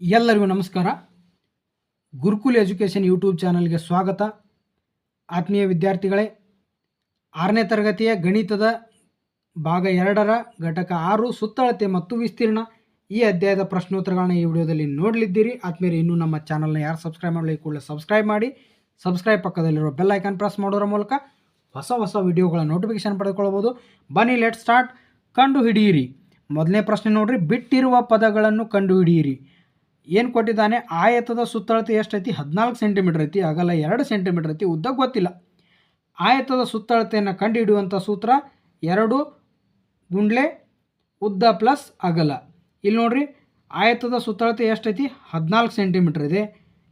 ಎಲ್ಲರಿಗೂ ನಮಸ್ಕಾರ. Gurukul education YouTube ಚಾನಲ್ಗೆ ಸ್ವಾಗತ. ಆತ್ಮೀಯ ವಿದ್ಯಾರ್ಥಿಗಳೇ, ಆರನೇ ತರಗತಿಯ ಗಣಿತದ ಭಾಗ ಎರಡರ ಘಟಕ ಆರು, ಸುತ್ತಳತೆ ಮತ್ತು ವಿಸ್ತೀರ್ಣ. ಈ ಅಧ್ಯಾಯದ ಪ್ರಶ್ನೋತ್ತರಗಳನ್ನ ಈ ವಿಡಿಯೋದಲ್ಲಿ ನೋಡಲಿದ್ದೀರಿ. ಆತ್ಮೀಯರು, ಇನ್ನೂ ನಮ್ಮ ಚಾನಲ್ನ ಯಾರು ಸಬ್ಸ್ಕ್ರೈಬ್ ಮಾಡಲಿ ಕೂಡಲೇ ಸಬ್ಸ್ಕ್ರೈಬ್ ಮಾಡಿ. ಸಬ್ಸ್ಕ್ರೈಬ್ ಪಕ್ಕದಲ್ಲಿರೋ ಬೆಲ್ ಐಕಾನ್ ಪ್ರೆಸ್ ಮಾಡೋದ್ರ ಮೂಲಕ ಹೊಸ ಹೊಸ ವಿಡಿಯೋಗಳ ನೋಟಿಫಿಕೇಶನ್ ಪಡೆದುಕೊಳ್ಬೋದು ಬನ್ನಿ ಲೆಟ್ ಸ್ಟಾರ್ಟ್. ಕಂಡು ಹಿಡಿಯಿರಿ ಮೊದಲನೇ ಪ್ರಶ್ನೆ ನೋಡಿರಿ. ಬಿಟ್ಟಿರುವ ಪದಗಳನ್ನು ಕಂಡು ಹಿಡಿಯಿರಿ ಏನು ಕೊಟ್ಟಿದ್ದಾನೆ? ಆಯತದ ಸುತ್ತಳತೆ ಎಷ್ಟೈತಿ? ಹದಿನಾಲ್ಕು ಸೆಂಟಿಮೀಟರ್ ಐತಿ. ಅಗಲ ಎರಡು ಸೆಂಟಿಮೀಟರ್ ಐತಿ. ಉದ್ದ ಗೊತ್ತಿಲ್ಲ. ಆಯತದ ಸುತ್ತಳತೆಯನ್ನು ಕಂಡುಹಿಡಿಯುವಂಥ ಸೂತ್ರ ಎರಡು ಗುಂಡ್ಲೆ ಉದ್ದ ಪ್ಲಸ್ ಅಗಲ. ಇಲ್ಲಿ ನೋಡ್ರಿ, ಆಯತದ ಸುತ್ತಳತೆ ಎಷ್ಟೈತಿ? ಹದಿನಾಲ್ಕು ಸೆಂಟಿಮೀಟ್ರ್ ಇದೆ.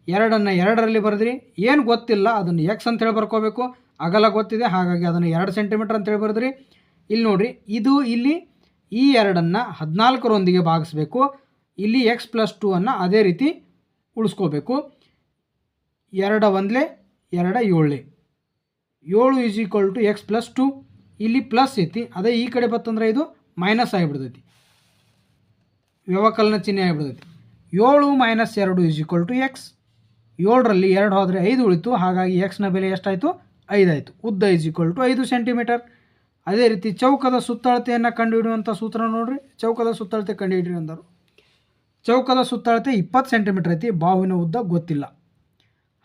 ಎರಡನ್ನು ಎರಡರಲ್ಲಿ ಬರೆದ್ರಿ. ಏನು ಗೊತ್ತಿಲ್ಲ, ಅದನ್ನು ಎಕ್ಸ್ ಅಂತೇಳಿ ಬರ್ಕೋಬೇಕು. ಅಗಲ ಗೊತ್ತಿದೆ, ಹಾಗಾಗಿ ಅದನ್ನು ಎರಡು ಸೆಂಟಿಮೀಟ್ರ್ ಅಂತೇಳಿ ಬರೆದ್ರಿ. ಇಲ್ಲಿ ನೋಡ್ರಿ, ಇದು ಇಲ್ಲಿ ಈ ಎರಡನ್ನು ಹದಿನಾಲ್ಕರೊಂದಿಗೆ ಭಾಗಿಸ್ಬೇಕು. ಇಲ್ಲಿ ಎಕ್ಸ್ ಪ್ಲಸ್ ಟೂ ಅನ್ನು ಅದೇ ರೀತಿ ಉಳಿಸ್ಕೋಬೇಕು. ಎರಡ ಒಂದಲೇ, ಎರಡ ಏಳೆ ಏಳು is equal to X plus two ಇಲ್ಲಿ ಪ್ಲಸ್ ಐತಿ, ಅದೇ ಈ ಕಡೆ ಬತ್ತಂದ್ರೆ ಇದು ಮೈನಸ್ ಆಗಿಬಿಡ್ತೈತಿ. ವ್ಯವಕಲನ ಚಿಹ್ನೆ ಆಗಿಬಿಡ್ತೈತಿ. ಏಳು ಮೈನಸ್ ಎರಡು ಈಸ್ ಈಕ್ವಲ್ ಟು ಎಕ್ಸ್ ಏಳರಲ್ಲಿ ಎರಡು ಹೋದರೆ ಐದು ಉಳಿತು, ಹಾಗಾಗಿ ಎಕ್ಸ್ನ ಬೆಲೆ ಎಷ್ಟಾಯಿತು? ಐದಾಯಿತು. ಉದ್ದ ಈಸ್ ಈಕ್ವಲ್ ಟು ಐದು ಸೆಂಟಿಮೀಟರ್ ಅದೇ ರೀತಿ ಚೌಕದ ಸುತ್ತಳತೆಯನ್ನು ಕಂಡುಹಿಡಿಯುವಂಥ ಸೂತ್ರ ನೋಡಿರಿ. ಚೌಕದ ಸುತ್ತಳತೆ ಕಂಡುಹಿಡಿಯುವಂಥರು ಚೌಕದ ಸುತ್ತಳತೆ ಇಪ್ಪತ್ತು ಸೆಂಟಿಮೀಟರ್ ಐತಿ ಬಾಹುವಿನ ಉದ್ದ ಗೊತ್ತಿಲ್ಲ.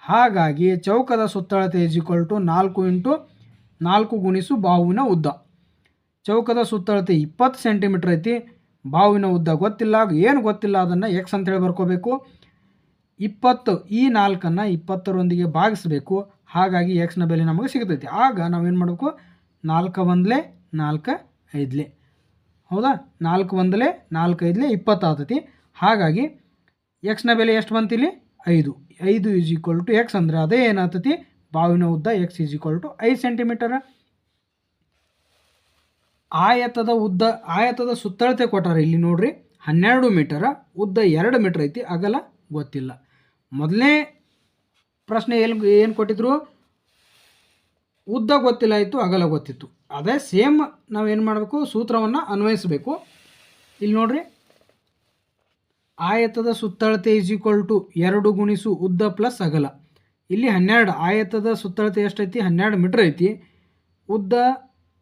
ಹಾಗಾಗಿ ಚೌಕದ ಸುತ್ತಳತೆ ಈಕ್ವಲ್ ಟು ನಾಲ್ಕು ಇಂಟು ನಾಲ್ಕು ಗುಣಿಸು ಬಾಹುವಿನ ಉದ್ದ. ಚೌಕದ ಸುತ್ತಳತೆ ಇಪ್ಪತ್ತು ಸೆಂಟಿಮೀಟರ್ ಐತಿ, ಬಾವಿನ ಉದ್ದ ಗೊತ್ತಿಲ್ಲ, ಏನು ಗೊತ್ತಿಲ್ಲ ಅದನ್ನು ಎಕ್ಸ್ ಅಂತೇಳಿ ಬರ್ಕೋಬೇಕು. ಇಪ್ಪತ್ತು ಈ ನಾಲ್ಕನ್ನು ಇಪ್ಪತ್ತರೊಂದಿಗೆ ಭಾಗಿಸಬೇಕು, ಹಾಗಾಗಿ ಎಕ್ಸ್ನ ಬೆಲೆ ನಮಗೆ ಸಿಗ್ತೈತಿ. ಆಗ ನಾವೇನು ಮಾಡಬೇಕು? ನಾಲ್ಕು ಒಂದಲೇ ನಾಲ್ಕು ಐದಲೇ. ಹೌದಾ? ನಾಲ್ಕು ಒಂದಲೇ ನಾಲ್ಕು ಐದಲೇ ಇಪ್ಪತ್ತು ಆಗ್ತೈತಿ. ಹಾಗಾಗಿ ಎಕ್ಸ್ನ ಬೆಲೆ ಎಷ್ಟು ಬಂತಿಲ್ಲಿ? ಐದು. ಐದು ಈಸ್ ಈಕ್ವಲ್ ಟು ಎಕ್ಸ್ ಅಂದರೆ ಅದೇ ಏನಾಗ್ತತಿ? ಬಾವಿನ ಉದ್ದ ಎಕ್ಸ್ ಈಸ್ ಈಕ್ವಲ್ ಟು ಐದು ಸೆಂಟಿಮೀಟರ್ ಆಯತದ ಉದ್ದ, ಆಯತದ ಸುತ್ತಳತೆ ಕೊಟ್ಟಾರೆ ಇಲ್ಲಿ ನೋಡ್ರಿ, ಹನ್ನೆರಡು ಮೀಟರ ಉದ್ದ ಎರಡು ಮೀಟರ್ ಐತಿ, ಅಗಲ ಗೊತ್ತಿಲ್ಲ. ಮೊದಲನೇ ಪ್ರಶ್ನೆ ಏನು ಏನು ಕೊಟ್ಟಿದ್ರು? ಉದ್ದ ಗೊತ್ತಿಲ್ಲ ಇತ್ತು, ಅಗಲ ಗೊತ್ತಿತ್ತು. ಅದೇ ಸೇಮ್ ನಾವು ಏನು ಮಾಡಬೇಕು? ಸೂತ್ರವನ್ನು ಅನ್ವಯಿಸಬೇಕು. ಇಲ್ಲಿ ನೋಡ್ರಿ ಆಯತದ ಸುತ್ತಳತೆ ಇಸ್ ಈಕ್ವಲ್ ಟು ಎರಡು ಗುಣಿಸು ಉದ್ದ ಪ್ಲಸ್ ಅಗಲ. ಇಲ್ಲಿ ಹನ್ನೆರಡು, ಆಯತದ ಸುತ್ತಳತೆ ಎಷ್ಟೈತಿ? ಹನ್ನೆರಡು ಮೀಟ್ರ್ ಐತಿ. ಉದ್ದ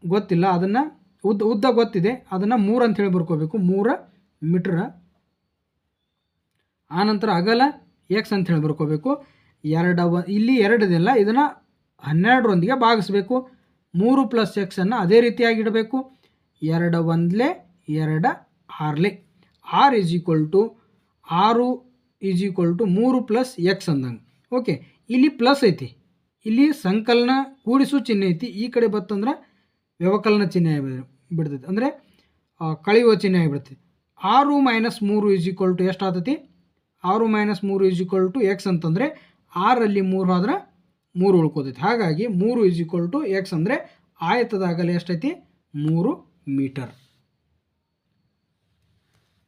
ಗೊತ್ತಿಲ್ಲ, ಅದನ್ನು ಉದ್ದ ಉದ್ದ ಗೊತ್ತಿದೆ, ಅದನ್ನು ಮೂರು ಅಂತ ಹೇಳಿ ಬರ್ಕೋಬೇಕು. ಮೂರ ಮೀಟ್ರ ಆನಂತರ ಅಗಲ ಎಕ್ಸ್ ಅಂತ ಹೇಳಿ ಬರ್ಕೋಬೇಕು. ಎರಡ, ಇಲ್ಲಿ ಎರಡಿದೆಲ್ಲ ಇದನ್ನು ಹನ್ನೆರಡರೊಂದಿಗೆ ಭಾಗಿಸ್ಬೇಕು. ಮೂರು ಪ್ಲಸ್ ಎಕ್ಸನ್ನು ಅದೇ ರೀತಿಯಾಗಿ ಇಡಬೇಕು. ಎರಡು ಒಂದಲೇ, ಎರಡ ಆರ್ಲೆ. ಆರ್ ಈಸ್ ಈಕ್ವಲ್ ಟು ಆರು ಈಸ್ ಈಕ್ವಲ್ ಟು ಮೂರು ಪ್ಲಸ್ ಎಕ್ಸ್ ಅಂದಂಗೆ. ಓಕೆ ಇಲ್ಲಿ ಪ್ಲಸ್ ಐತಿ. ಇಲ್ಲಿ ಸಂಕಲನ ಕೂಡಿಸು ಚಿಹ್ನೆ ಐತಿ. ಈ ಕಡೆ ಬತ್ತಂದ್ರೆ ವ್ಯವಕಲನ ಚಿಹ್ನೆ ಆಗಿ ಬಿಡ್ತೈತಿ ಅಂದರೆ ಕಳೆಯುವ ಚಿಹ್ನೆ ಆಗಿಬಿಡ್ತೈತಿ ಆರು ಮೈನಸ್ ಮೂರು ಈಸ್ ಈಕ್ವಲ್ ಟು ಎಷ್ಟು ಆಗ್ತೈತಿ? ಆರು ಮೈನಸ್ ಮೂರು ಈಸ್ ಈಕ್ವಲ್ ಟು ಎಕ್ಸ್ ಅಂತಂದರೆ, ಆರಲ್ಲಿ ಮೂರು ಆದ್ರೆ ಮೂರು ಉಳ್ಕೋತೈತಿ. ಹಾಗಾಗಿ ಮೂರು ಈಸ್ ಈಕ್ವಲ್ ಟು ಎಕ್ಸ್ ಅಂದರೆ ಆಯತದ ಎಷ್ಟೈತಿ ಮೂರು ಮೀಟರ್.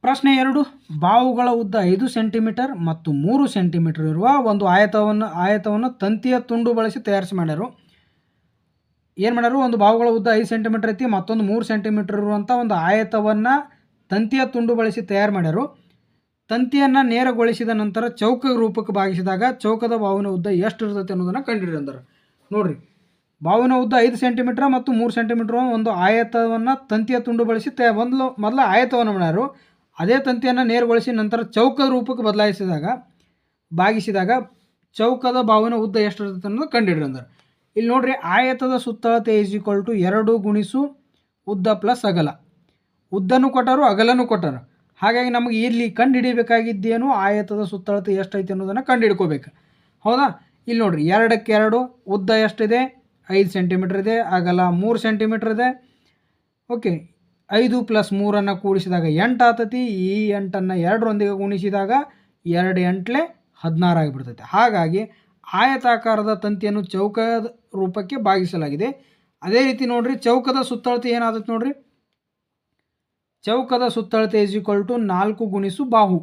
ಪ್ರಶ್ನೆ ಎರಡು, ಬಾವುಗಳ ಉದ್ದ ಐದು ಸೆಂಟಿಮೀಟರ್ ಮತ್ತು ಮೂರು ಸೆಂಟಿಮೀಟರ್ ಇರುವ ಒಂದು ಆಯತವನ್ನು ಆಯತವನ್ನು ತಂತಿಯ ತುಂಡು ಬಳಸಿ ತಯಾರಿಸಿ ಮಾಡ್ಯಾರು. ಏನು ಮಾಡ್ಯಾರು? ಒಂದು ಬಾವುಗಳ ಉದ್ದ ಐದು ಸೆಂಟಿಮೀಟರ್ ಐತಿ, ಮತ್ತೊಂದು ಮೂರು ಸೆಂಟಿಮೀಟರ್ ಇರುವಂಥ ಒಂದು ಆಯತವನ್ನು ತಂತಿಯ ತುಂಡು ಬಳಸಿ ತಯಾರು ಮಾಡ್ಯಾರು. ತಂತಿಯನ್ನು ನೇರಗೊಳಿಸಿದ ನಂತರ ಚೌಕ ರೂಪಕ್ಕೆ ಭಾಗಿಸಿದಾಗ ಚೌಕದ ಬಾವಿನ ಉದ್ದ ಎಷ್ಟು ಇರ್ತೈತೆ ಅನ್ನೋದನ್ನು ಕಂಡುಹಿಡಿದ್ರು ಅಂತಾರೆ ನೋಡಿರಿ, ಬಾವಿನ ಉದ್ದ ಐದು ಸೆಂಟಿಮೀಟ್ರ್ ಮತ್ತು ಮೂರು ಸೆಂಟಿಮೀಟ್ರ್ ಒಂದು ಆಯತವನ್ನು ತಂತಿಯ ತುಂಡು ಬಳಸಿ ತ ಒಂದು ಮೊದಲು ಆಯತವನ್ನು ಮಾಡ್ಯಾರು. ಅದೇ ತಂತಿಯನ್ನು ನೇರಗೊಳಿಸಿ ನಂತರ ಚೌಕದ ರೂಪಕ್ಕೆ ಬದಲಾಯಿಸಿದಾಗ ಭಾಗಿಸಿದಾಗ ಚೌಕದ ಬಾವಿನ ಉದ್ದ ಎಷ್ಟು ಇರ್ತೈತೆ ಅನ್ನೋದು ಕಂಡುಹಿಡ್ರಿ ಅಂದ್ರೆ. ಇಲ್ಲಿ ನೋಡ್ರಿ, ಆಯತದ ಸುತ್ತಳತೆ ಈಸ್ ಟು ಎರಡು ಗುಣಿಸು ಉದ್ದ ಪ್ಲಸ್ ಅಗಲ. ಉದ್ದನೂ ಕೊಟ್ಟರು ಅಗಲನೂ ಕೊಟ್ಟರು. ಹಾಗಾಗಿ ನಮಗೆ ಇಲ್ಲಿ ಕಂಡುಹಿಡಿಬೇಕಾಗಿದ್ದೇನು ಆಯತದ ಸುತ್ತಳತೆ ಎಷ್ಟೈತೆ ಅನ್ನೋದನ್ನು ಕಂಡುಹಿಡ್ಕೋಬೇಕು. ಹೌದಾ? ಇಲ್ಲಿ ನೋಡ್ರಿ, ಎರಡಕ್ಕೆ ಎರಡು, ಉದ್ದ ಎಷ್ಟಿದೆ? ಐದು ಸೆಂಟಿಮೀಟ್ರ್ ಇದೆ, ಅಗಲ ಮೂರು ಸೆಂಟಿಮೀಟ್ರ್ ಇದೆ. ಓಕೆ ಐದು ಪ್ಲಸ್ ಮೂರನ್ನು ಕೂಡಿಸಿದಾಗ ಎಂಟು ಆತತಿ ಈ ಎಂಟನ್ನು ಎರಡರೊಂದಿಗೆ ಗುಣಿಸಿದಾಗ ಎರಡು ಎಂಟ್ಲೆ ಹದಿನಾರು ಆಗಿಬಿಡ್ತೈತೆ. ಹಾಗಾಗಿ ಆಯತಾಕಾರದ ತಂತಿಯನ್ನು ಚೌಕದ ರೂಪಕ್ಕೆ ಭಾಗಿಸಲಾಗಿದೆ ಅದೇ ರೀತಿ ನೋಡ್ರಿ, ಚೌಕದ ಸುತ್ತಳತೆ ಏನಾದೈತೆ ನೋಡ್ರಿ? ಚೌಕದ ಸುತ್ತಳತೆ ಇಸ್ ಈಕ್ವಲ್ ಟು ನಾಲ್ಕು ಗುಣಿಸು ಬಾಹು.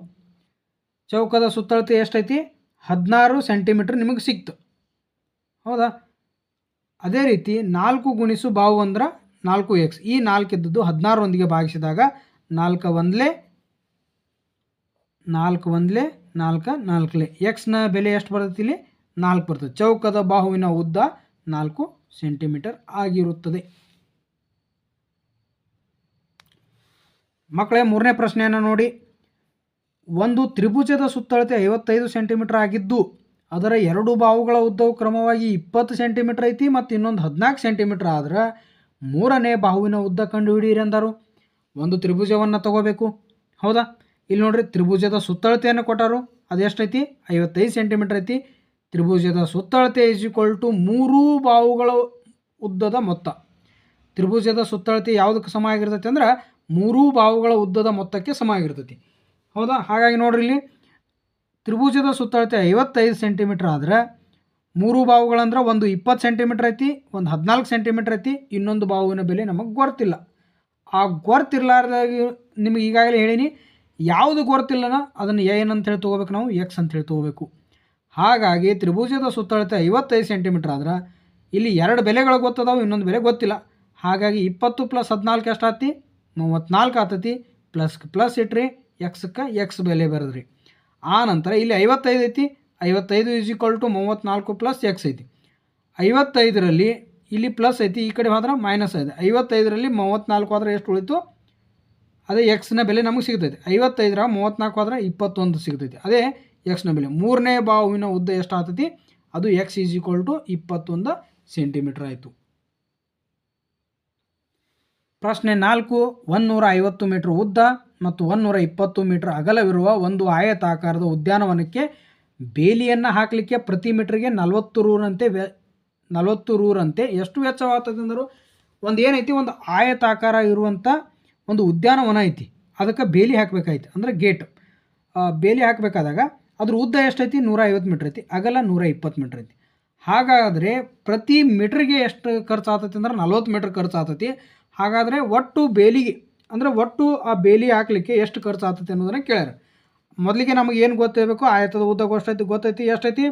ಚೌಕದ ಸುತ್ತಳತೆ ಎಷ್ಟೈತಿ? ಹದಿನಾರು ಸೆಂಟಿಮೀಟ್ರ್ ನಿಮಗೆ ಸಿಕ್ತು. ಹೌದಾ? ಅದೇ ರೀತಿ ನಾಲ್ಕು ಗುಣಿಸು ಬಾವು ಅಂದ್ರೆ ನಾಲ್ಕು ಎಕ್ಸ್. ಈ ನಾಲ್ಕು ಇದ್ದದ್ದು ಹದಿನಾರರೊಂದಿಗೆ ಭಾಗಿಸಿದಾಗ ನಾಲ್ಕು ಒಂದಲೇ ನಾಲ್ಕು ಒಂದಲೇ, ನಾಲ್ಕು ನಾಲ್ಕಲೆ. ಎಕ್ಸ್ನ ಬೆಲೆ ಎಷ್ಟು ಬರ್ತೈತಿ ಇಲ್ಲಿ? ನಾಲ್ಕು ಬರ್ತದೆ. ಚೌಕದ ಬಾಹುವಿನ ಉದ್ದ ನಾಲ್ಕು ಸೆಂಟಿಮೀಟರ್ ಆಗಿರುತ್ತದೆ. ಮಕ್ಕಳೇ, ಮೂರನೇ ಪ್ರಶ್ನೆಯನ್ನು ನೋಡಿ. ಒಂದು ತ್ರಿಭುಜದ ಸುತ್ತಳತೆ ಐವತ್ತೈದು ಸೆಂಟಿಮೀಟರ್ ಆಗಿದ್ದು, ಅದರ ಎರಡು ಬಾಹುಗಳ ಉದ್ದವು ಕ್ರಮವಾಗಿ ಇಪ್ಪತ್ತು ಸೆಂಟಿಮೀಟರ್ ಐತಿ ಮತ್ತು ಇನ್ನೊಂದು ಹದಿನಾಲ್ಕು ಸೆಂಟಿಮೀಟರ್ ಆದ್ರೆ ಮೂರನೇ ಬಾಹುವಿನ ಉದ್ದ ಕಂಡುಹಿಡಿಯಿರಿ ಅಂದರು. ಒಂದು ತ್ರಿಭುಜವನ್ನು ತಗೋಬೇಕು. ಹೌದಾ? ಇಲ್ಲಿ ನೋಡ್ರಿ, ತ್ರಿಭುಜದ ಸುತ್ತಳತೆಯನ್ನು ಕೊಟ್ಟರು. ಅದೆಷ್ಟೈತಿ ಐವತ್ತೈದು ಸೆಂಟಿಮೀಟರ್ ಐತಿ. ತ್ರಿಭುಜದ ಸುತ್ತಳತೆ ಈಸ್ ಈಕ್ವಲ್ ಟು ಮೂರೂ ಬಾಹುಗಳ ಉದ್ದದ ಮೊತ್ತ. ತ್ರಿಭುಜದ ಸುತ್ತಳತೆ ಯಾವುದಕ್ಕೆ ಸಮ ಆಗಿರ್ತೈತಿ ಅಂದ್ರೆ, ಮೂರೂ ಬಾಹುಗಳ ಉದ್ದದ ಮೊತ್ತಕ್ಕೆ ಸಮ ಆಗಿರ್ತೈತಿ. ಹೌದಾ? ಹಾಗಾಗಿ ನೋಡ್ರಿ ಇಲ್ಲಿ, ತ್ರಿಭುಜದ ಸುತ್ತಳತೆ ಐವತ್ತೈದು ಸೆಂಟಿಮೀಟ್ರ್ ಆದ್ರೆ ಮೂರು ಬಾವುಗಳಂದ್ರೆ ಒಂದು ಇಪ್ಪತ್ತು ಸೆಂಟಿಮೀಟ್ರ್ ಐತಿ, ಒಂದು ಹದಿನಾಲ್ಕು ಸೆಂಟಿಮೀಟ್ರ್ ಐತಿ, ಇನ್ನೊಂದು ಬಾವಿನ ಬೆಲೆ ನಮಗೆ ಗೊತ್ತಿಲ್ಲ ಆ ಗೊತ್ತಿರಲಾರ್ದಾಗಿ ನಿಮಗೆ ಈಗಾಗಲೇ ಹೇಳೀನಿ, ಯಾವುದು ಗೊತ್ತಿಲ್ಲನ ಅದನ್ನು ಏನಂತ ಹೇಳಿ ತೊಗೋಬೇಕು ನಾವು, ಎಕ್ಸ್ ಅಂತ ಹೇಳಿ ತೊಗೋಬೇಕು. ಹಾಗಾಗಿ ತ್ರಿಭುಜದ ಸುತ್ತಳತೆ ಐವತ್ತೈದು ಸೆಂಟಿಮೀಟ್ರ್ ಆದ್ರೆ ಇಲ್ಲಿ ಎರಡು ಬೆಲೆಗಳು ಗೊತ್ತದವು, ಇನ್ನೊಂದು ಬೆಲೆ ಗೊತ್ತಿಲ್ಲ. ಹಾಗಾಗಿ ಇಪ್ಪತ್ತು ಪ್ಲಸ್ ಹದಿನಾಲ್ಕು ಎಷ್ಟು ಆತಿ ಮೂವತ್ತ್ನಾಲ್ಕು ಆತತಿ ಪ್ಲಸ್ ಪ್ಲಸ್ ಇಟ್ರಿ ಎಕ್ಸ್ಕ್ಕೆ ಎಕ್ಸ್ ಬೆಲೆ ಬರೆದ್ರಿ. ಆ ನಂತರ ಇಲ್ಲಿ ಐವತ್ತೈದು ಐತಿ ಐವತ್ತೈದು ಈಸ್ ಈಕ್ವಲ್ ಟು ಮೂವತ್ತ್ನಾಲ್ಕು ಪ್ಲಸ್ ಎಕ್ಸ್ ಐತಿ. ಐವತ್ತೈದರಲ್ಲಿ ಇಲ್ಲಿ ಪ್ಲಸ್ ಐತಿ, ಈ ಕಡೆ ಹೋದ್ರೆ ಮೈನಸ್ ಐತೆ. ಐವತ್ತೈದರಲ್ಲಿ ಮೂವತ್ತ್ನಾಲ್ಕು ಆದರೆ ಎಷ್ಟು ಉಳಿತು? ಅದೇ ಎಕ್ಸ್ನ ಬೆಲೆ ನಮಗೆ ಸಿಗ್ತೈತೆ. ಐವತ್ತೈದರ ಮೂವತ್ತ್ನಾಲ್ಕು ಆದರೆ ಇಪ್ಪತ್ತೊಂದು ಸಿಗ್ತೈತಿ. ಅದೇ ಎಕ್ಸ್ನ ಬೆಲೆ. ಮೂರನೇ ಬಾಹುವಿನ ಉದ್ದ ಎಷ್ಟು ಆಗ್ತೈತಿ ಅದು ಎಕ್ಸ್ ಈಸ್ ಈಕ್ವಲ್ ಟು ಇಪ್ಪತ್ತೊಂದು ಸೆಂಟಿಮೀಟ್ರ್ ಆಯಿತು. ಪ್ರಶ್ನೆ ನಾಲ್ಕು ಒಂನ್ನೂರ ಐವತ್ತು ಮೀಟರ್ ಉದ್ದ ಮತ್ತು ಒಂನ್ನೂರ ಇಪ್ಪತ್ತು ಮೀಟರ್ ಅಗಲವಿರುವ ಒಂದು ಆಯತಾಕಾರದ ಉದ್ಯಾನವನಕ್ಕೆ ಬೇಲಿಯನ್ನು ಹಾಕಲಿಕ್ಕೆ ಪ್ರತಿ ಮೀಟ್ರಿಗೆ ನಲವತ್ತು ರೂರಂತೆ ವೆ ನಲವತ್ತು ರೂರಂತೆ ಎಷ್ಟು ವೆಚ್ಚವಾಗ್ತದೆ ಅಂದರು? ಒಂದು ಏನೈತಿ, ಒಂದು ಆಯತಾಕಾರ ಇರುವಂಥ ಒಂದು ಉದ್ಯಾನವನ ಐತಿ. ಅದಕ್ಕೆ ಬೇಲಿ ಹಾಕಬೇಕಾಯ್ತು. ಅಂದರೆ ಗೇಟ್. ಬೇಲಿ ಹಾಕಬೇಕಾದಾಗ ಅದ್ರ ಉದ್ದ ಎಷ್ಟೈತಿ? ನೂರ ಐವತ್ತು ಮೀಟ್ರ್ ಐತಿ. ಅಗಲ ನೂರ ಇಪ್ಪತ್ತು ಮೀಟ್ರ್ ಐತಿ. ಹಾಗಾದರೆ ಪ್ರತಿ ಮೀಟ್ರಿಗೆ ಎಷ್ಟು ಖರ್ಚು ಆಗ್ತೈತಿ ಅಂದ್ರೆ ನಲ್ವತ್ತು ಮೀಟ್ರ್ ಖರ್ಚು ಆಗ್ತೈತಿ ಹಾಗಾದರೆ ಒಟ್ಟು ಬೇಲಿಗೆ, ಅಂದರೆ ಒಟ್ಟು ಆ ಬೇಲಿ ಹಾಕಲಿಕ್ಕೆ ಎಷ್ಟು ಖರ್ಚು ಆಗ್ತೈತಿ ಅನ್ನೋದನ್ನು ಕೇಳ್ಯಾರ. ಮೊದಲಿಗೆ ನಮಗೆ ಏನು ಗೊತ್ತಿರಬೇಕು ಆಯತದ ಉದ್ದ ಎಷ್ಟೈತಿ ಗೊತ್ತೈತಿ? ಎಷ್ಟೈತಿ?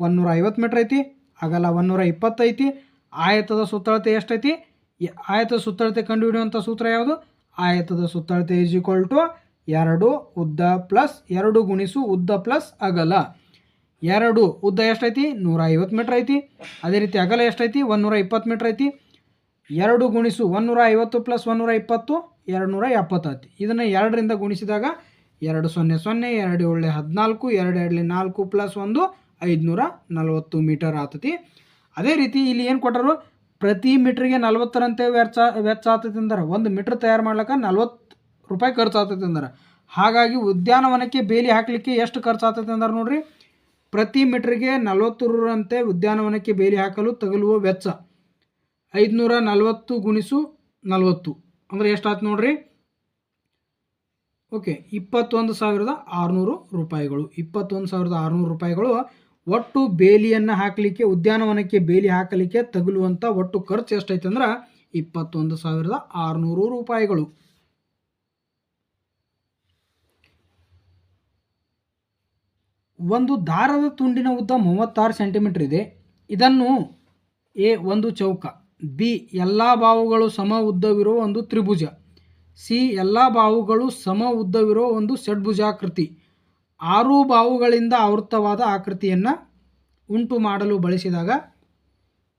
ಒಂದೂರ ಐವತ್ತು ಮೀಟ್ರ್ ಐತಿ. ಅಗಲ ಒಂದೂರ ಇಪ್ಪತ್ತೈತಿ ಆಯತದ ಸುತ್ತಳತೆ ಎಷ್ಟೈತಿ? ಆಯತದ ಸುತ್ತಳತೆ ಕಂಡುಹಿಡಿಯುವಂಥ ಸೂತ್ರ ಯಾವುದು? ಆಯತದ ಸುತ್ತಳತೆ ಈಸ್ ಈಕ್ವಲ್ ಟು ಎರಡು ಉದ್ದ ಪ್ಲಸ್ ಎರಡು ಗುಣಿಸು ಉದ್ದ ಪ್ಲಸ್ ಅಗಲ. ಎರಡು ಉದ್ದ ಎಷ್ಟೈತಿ? ನೂರ ಐವತ್ತು ಮೀಟ್ರ್ ಐತಿ. ಅದೇ ರೀತಿ ಅಗಲ ಎಷ್ಟೈತಿ? ಒಂದೂರ ಇಪ್ಪತ್ತು ಮೀಟ್ರ್ ಐತಿ. ಎರಡು ಗುಣಿಸು ಒಂದೂರ ಐವತ್ತು ಪ್ಲಸ್ ಒಂದೂರ ಇಪ್ಪತ್ತು ಎರಡು ನೂರ ಎಪ್ಪತ್ತೈತಿ ಇದನ್ನು ಎರಡರಿಂದ ಗುಣಿಸಿದಾಗ ಎರಡು ಸೊನ್ನೆ ಸೊನ್ನೆ, ಎರಡು ಏಳೆ ಹದಿನಾಲ್ಕು, ಎರಡು ಎರಡಲಿ ನಾಲ್ಕು ಪ್ಲಸ್ ಒಂದು ಐದುನೂರ ನಲವತ್ತು ಮೀಟರ್ ಆತತಿ. ಅದೇ ರೀತಿ ಇಲ್ಲಿ ಏನು ಕೊಟ್ಟರು ಪ್ರತಿ ಮೀಟ್ರಿಗೆ ನಲವತ್ತರಂತೆ ವೆಚ್ಚ ವೆಚ್ಚ ಆತತಿ ಅಂದ್ರೆ. ಒಂದು ಮೀಟ್ರ್ ತಯಾರು ಮಾಡ್ಲಿಕ್ಕೆ ನಲ್ವತ್ತು ರೂಪಾಯಿ ಖರ್ಚು ಆತತಿ ಅಂದ್ರೆ. ಹಾಗಾಗಿ ಉದ್ಯಾನವನಕ್ಕೆ ಬೇಲಿ ಹಾಕಲಿಕ್ಕೆ ಎಷ್ಟು ಖರ್ಚು ಆಗ್ತೈತಿ ಅಂದ್ರೆ ನೋಡ್ರಿ? ಪ್ರತಿ ಮೀಟ್ರಿಗೆ ನಲ್ವತ್ತರಂತೆ ಉದ್ಯಾನವನಕ್ಕೆ ಬೇಲಿ ಹಾಕಲು ತಗಲುವ ವೆಚ್ಚ. ಐದುನೂರ ನಲವತ್ತು ಗುಣಿಸು ನಲ್ವತ್ತು. ಅಂದರೆ ಎಷ್ಟಾಯ್ತು ನೋಡ್ರಿ? ಓಕೆ, ಇಪ್ಪತ್ತೊಂದು ಸಾವಿರದ ಆರುನೂರು ರೂಪಾಯಿಗಳು. ಇಪ್ಪತ್ತೊಂದು ಸಾವಿರದ ಆರುನೂರು ರೂಪಾಯಿಗಳು ಒಟ್ಟು ಬೇಲಿಯನ್ನು ಹಾಕಲಿಕ್ಕೆ, ಉದ್ಯಾನವನಕ್ಕೆ ಬೇಲಿ ಹಾಕಲಿಕ್ಕೆ ತಗುಲುವಂಥ ಒಟ್ಟು ಖರ್ಚು ಎಷ್ಟೈತೆ ಅಂದ್ರೆ ಇಪ್ಪತ್ತೊಂದು ಸಾವಿರದ ಆರುನೂರು ರೂಪಾಯಿಗಳು. ಒಂದು ದಾರದ ತುಂಡಿನ ಉದ್ದ ಮೂವತ್ತಾರು ಸೆಂಟಿಮೀಟರ್ ಇದೆ. ಇದನ್ನು ಎ ಒಂದು ಚೌಕ, ಬಿ ಎಲ್ಲ ಬಾವುಗಳು ಸಮ ಉದ್ದವಿರುವ ಒಂದು ತ್ರಿಭುಜ. ಸಿ, ಎಲ್ಲ ಬಾವುಗಳು ಸಮ ಉದ್ದವಿರೋ ಒಂದು ಷಡ್ಭುಜಾಕೃತಿ. ಆರು ಬಾವುಗಳಿಂದ ಆವೃತ್ತವಾದ ಆಕೃತಿಯನ್ನು ಉಂಟು ಮಾಡಲು ಬಳಸಿದಾಗ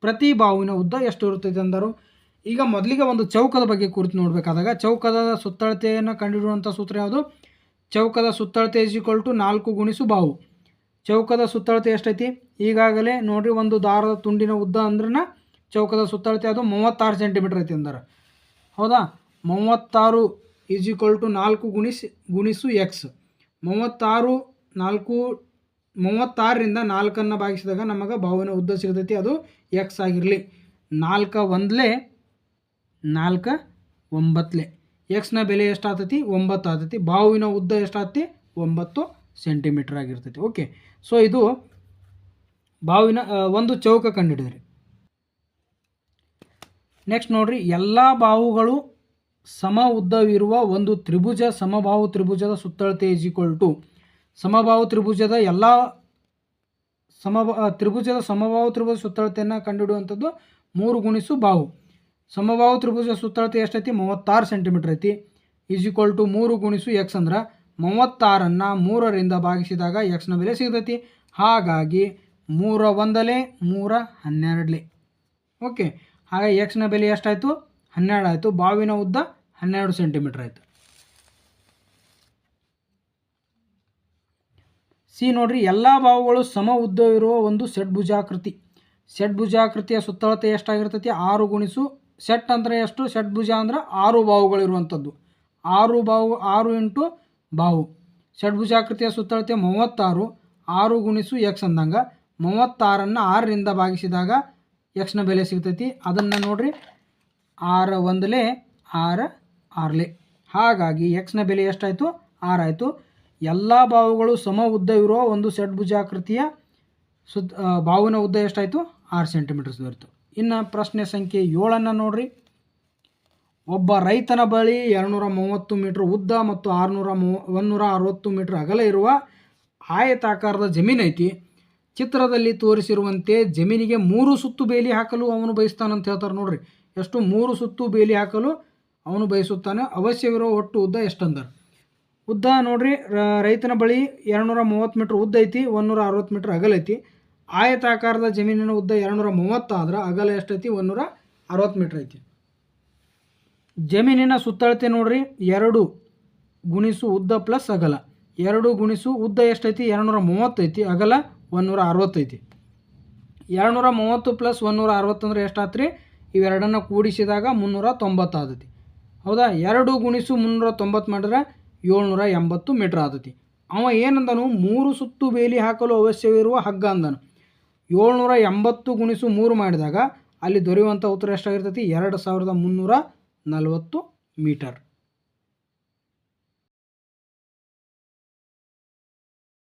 ಪ್ರತಿ ಬಾವಿನ ಉದ್ದ ಎಷ್ಟು ಇರುತ್ತದೆ ಅಂದರು. ಈಗ ಮೊದಲಿಗೆ ಒಂದು ಚೌಕದ ಬಗ್ಗೆ ಕುರಿತು ನೋಡಬೇಕಾದಾಗ, ಚೌಕದ ಸುತ್ತಳತೆಯನ್ನು ಕಂಡುಹಿಡಿಯುವಂಥ ಸೂತ್ರ ಯಾವುದು? ಚೌಕದ ಸುತ್ತಳತೆ ಇಸಿಕೊಳ್ ಟು ನಾಲ್ಕು ಗುಣಿಸು ಬಾವು. ಚೌಕದ ಸುತ್ತಳತೆ ಎಷ್ಟೈತಿ? ಈಗಾಗಲೇ ನೋಡಿರಿ, ಒಂದು ದಾರದ ತುಂಡಿನ ಉದ್ದ ಅಂದ್ರೆ ಚೌಕದ ಸುತ್ತಳತೆ ಅದು ಮೂವತ್ತಾರು ಸೆಂಟಿಮೀಟ್ರ್ ಐತಿ ಅಂದ್ರೆ. ಹೌದಾ? ಮೂವತ್ತಾರು ಈಸ್ ಈಕ್ವಲ್ ಟು ನಾಲ್ಕು ಗುಣಿಸಿ, ಗುಣಿಸು ಎಕ್ಸ್ ಮೂವತ್ತಾರು ನಾಲ್ಕು, ಮೂವತ್ತಾರರಿಂದ ನಾಲ್ಕನ್ನು ಭಾಗಿಸಿದಾಗ ನಮಗೆ ಬಾವಿನ ಉದ್ದ ಸಿಗ್ತೈತಿ, ಅದು ಎಕ್ಸ್ ಆಗಿರಲಿ. ನಾಲ್ಕ ಒಂದಲೇ, ನಾಲ್ಕ ಒಂಬತ್ತಲೆ ಎಕ್ಸ್ನ ಬೆಲೆ ಎಷ್ಟಾಗ್ತೈತಿ ಒಂಬತ್ತು ಆಗ್ತೈತಿ ಬಾವಿನ ಉದ್ದ ಎಷ್ಟಾಗ್ತಿ ಒಂಬತ್ತು ಸೆಂಟಿಮೀಟ್ರ್ ಆಗಿರ್ತೈತಿ. ಓಕೆ ಸೊ ಇದು ಬಾವಿನ ಒಂದು ಚೌಕ ಕಂಡುಹಿಡಿದ್ರಿ ನೆಕ್ಸ್ಟ್ ನೋಡ್ರಿ, ಎಲ್ಲ ಬಾಹುಗಳು ಸಮ ಉದ್ದವಿರುವ ಒಂದು ತ್ರಿಭುಜ, ಸಮಬಾಹು ತ್ರಿಭುಜದ ಸುತ್ತಳತೆ ಈಸ್ ಈಕ್ವಲ್ ಟು ಸಮಬಾಹು ತ್ರಿಭುಜದ ಎಲ್ಲ ಸಮಭಾವ ತ್ರಿಭುಜದ ಸಮಬಾಹು ತ್ರಿಭುಜ ಸುತ್ತಳತೆಯನ್ನು ಕಂಡುಹಿಡುವಂಥದ್ದು ಮೂರು ಗುಣಿಸು ಬಾಹು. ಸಮಬಾಹು ತ್ರಿಭುಜ ಸುತ್ತಳತೆ ಎಷ್ಟೈತಿ? ಮೂವತ್ತಾರು ಸೆಂಟಿಮೀಟ್ರ್ ಐತಿ. ಈಸ್ ಈಕ್ವಲ್ ಟು ಮೂರು ಗುಣಿಸು ಎಕ್ಸ್ ಅಂದ್ರೆ ಮೂವತ್ತಾರನ್ನು ಮೂರರಿಂದ ಭಾಗಿಸಿದಾಗ ಎಕ್ಸ್ನ ಬೆಲೆ ಸಿಗ್ತೈತಿ. ಹಾಗಾಗಿ ಮೂರ ಒಂದಲೇ ಮೂರ ಹನ್ನೆರಡಲೇ. ಓಕೆ ಹಾಗಾಗಿ ಎಕ್ಸ್ನ ಬೆಲೆ ಎಷ್ಟಾಯಿತು? ಹನ್ನೆರಡು ಆಯಿತು, ಬಾವಿನ ಉದ್ದ ಹನ್ನೆರಡು ಸೆಂಟಿಮೀಟ್ರ್ ಆಯಿತು. ಸಿ ನೋಡ್ರಿ, ಎಲ್ಲ ಬಾವುಗಳು ಸಮ ಉದ್ದವಿರುವ ಒಂದು ಷಡ್ಭುಜಾಕೃತಿ ಷಡ್ಭುಜಾಕೃತಿಯ ಸುತ್ತಳತೆ ಎಷ್ಟಾಗಿರ್ತೈತಿ? ಆರು ಗುಣಿಸು ಸೆಟ್ ಅಂದರೆ ಎಷ್ಟು? ಷಡ್ಭುಜ ಅಂದ್ರೆ ಆರು ಬಾವುಗಳಿರುವಂಥದ್ದು ಆರು ಬಾವು, ಆರು ಇಂಟು ಬಾವು. ಷಡ್ಭುಜಾಕೃತಿಯ ಸುತ್ತಳತೆ ಮೂವತ್ತಾರು, ಆರು ಗುಣಿಸು ಎಕ್ಸ್ ಅಂದಂಗೆ. ಮೂವತ್ತಾರನ್ನು ಆರರಿಂದ ಭಾಗಿಸಿದಾಗ ಎಕ್ಸ್ನ ಬೆಲೆ ಸಿಗ್ತೈತಿ. ಅದನ್ನು ನೋಡ್ರಿ ಆರ ಒಂದಲೇ ಆರ ಆರ್ಲೆ. ಹಾಗಾಗಿ ಎಕ್ಸ್ನ ಬೆಲೆ ಎಷ್ಟಾಯಿತು? ಆರಾಯಿತು. ಎಲ್ಲ ಬಾವುಗಳು ಸಮ ಉದ್ದ ಇರುವ ಒಂದು ಷಡ್ಭುಜಾಕೃತಿಯ ಸುತ್ತ ಬಾವಿನ ಉದ್ದ ಎಷ್ಟಾಯಿತು? ಆರು ಸೆಂಟಿಮೀಟರ್ಸ್ ದೊರೆತು. ಇನ್ನು ಪ್ರಶ್ನೆ ಸಂಖ್ಯೆ ಏಳನ್ನು ನೋಡ್ರಿ. ಒಬ್ಬ ರೈತನ ಬಳಿ ಎರಡುನೂರ ಮೂವತ್ತು ಮೀಟ್ರ್ ಉದ್ದ ಮತ್ತು ಆರುನೂರ ಮೂವ ಒಂದೂರ ಅರವತ್ತು ಮೀಟ್ರ್ ಅಗಲ ಇರುವ ಆಯತಾಕಾರದ ಜಮೀನು ಐತಿ. ಚಿತ್ರದಲ್ಲಿ ತೋರಿಸಿರುವಂತೆ ಜಮೀನಿಗೆ ಮೂರು ಸುತ್ತು ಬೇಲಿ ಹಾಕಲು ಅವನು ಬಯಸ್ತಾನಂತ ಹೇಳ್ತಾರೆ ನೋಡ್ರಿ. ಎಷ್ಟು ಮೂರು ಸುತ್ತು ಬೇಲಿ ಹಾಕಲು ಅವನು ಬಯಸುತ್ತಾನೆ. ಅವಶ್ಯವಿರೋ ಒಟ್ಟು ಉದ್ದ ಎಷ್ಟಂದರು? ಉದ್ದ ನೋಡ್ರಿ ರೈತನ ಬಳಿ ಎರಡುನೂರ ಮೂವತ್ತು ಮೀಟ್ರ್ ಉದ್ದ ಐತಿ ಒಂದೂರ ಅರವತ್ತು ಮೀಟ್ರ್ ಅಗಲ ಐತಿ. ಆಯತಾಕಾರದ ಜಮೀನಿನ ಉದ್ದ ಎರಡುನೂರ ಮೂವತ್ತಾದ್ರೆ ಅಗಲ ಎಷ್ಟೈತಿ? ಒಂದೂರ ಅರವತ್ತು ಮೀಟ್ರ್ ಐತಿ. ಜಮೀನಿನ ಸುತ್ತಳತೆ ನೋಡ್ರಿ, ಎರಡು ಗುಣಿಸು ಉದ್ದ ಪ್ಲಸ್ ಅಗಲ. ಎರಡು ಗುಣಿಸು ಉದ್ದ ಎಷ್ಟೈತಿ? ಎರಡುನೂರ ಮೂವತ್ತೈತಿ ಅಗಲ ಒಂದೂರ ಅರವತ್ತೈತಿ ಎರಡುನೂರ ಮೂವತ್ತು ಪ್ಲಸ್ ಒಂದೂರ ಅರವತ್ತಂದ್ರೆ ಎಷ್ಟಾತ್ರಿ ಇವೆರಡನ್ನು ಕೂಡಿಸಿದಾಗ ಮುನ್ನೂರ ತೊಂಬತ್ತು ಆದತಿ. ಹೌದಾ? ಎರಡು ಗುಣಿಸು ಮುನ್ನೂರ ತೊಂಬತ್ತು ಮಾಡಿದ್ರೆ ಏಳ್ನೂರ ಎಂಬತ್ತು ಮೀಟ್ರ್ ಆದತಿ. ಅವ ಏನಂದನು? ಮೂರು ಸುತ್ತು ಬೇಲಿ ಹಾಕಲು ಅವಶ್ಯವಿರುವ ಹಗ್ಗ ಅಂದನು. ಏಳ್ನೂರ ಎಂಬತ್ತು ಗುಣಿಸು ಮೂರು ಮಾಡಿದಾಗ ಅಲ್ಲಿ ದೊರೆಯುವಂಥ ಉತ್ತರ ಎಷ್ಟಾಗಿರ್ತೈತಿ? ಎರಡು ಸಾವಿರದ ಮುನ್ನೂರ ನಲವತ್ತು ಮೀಟರ್.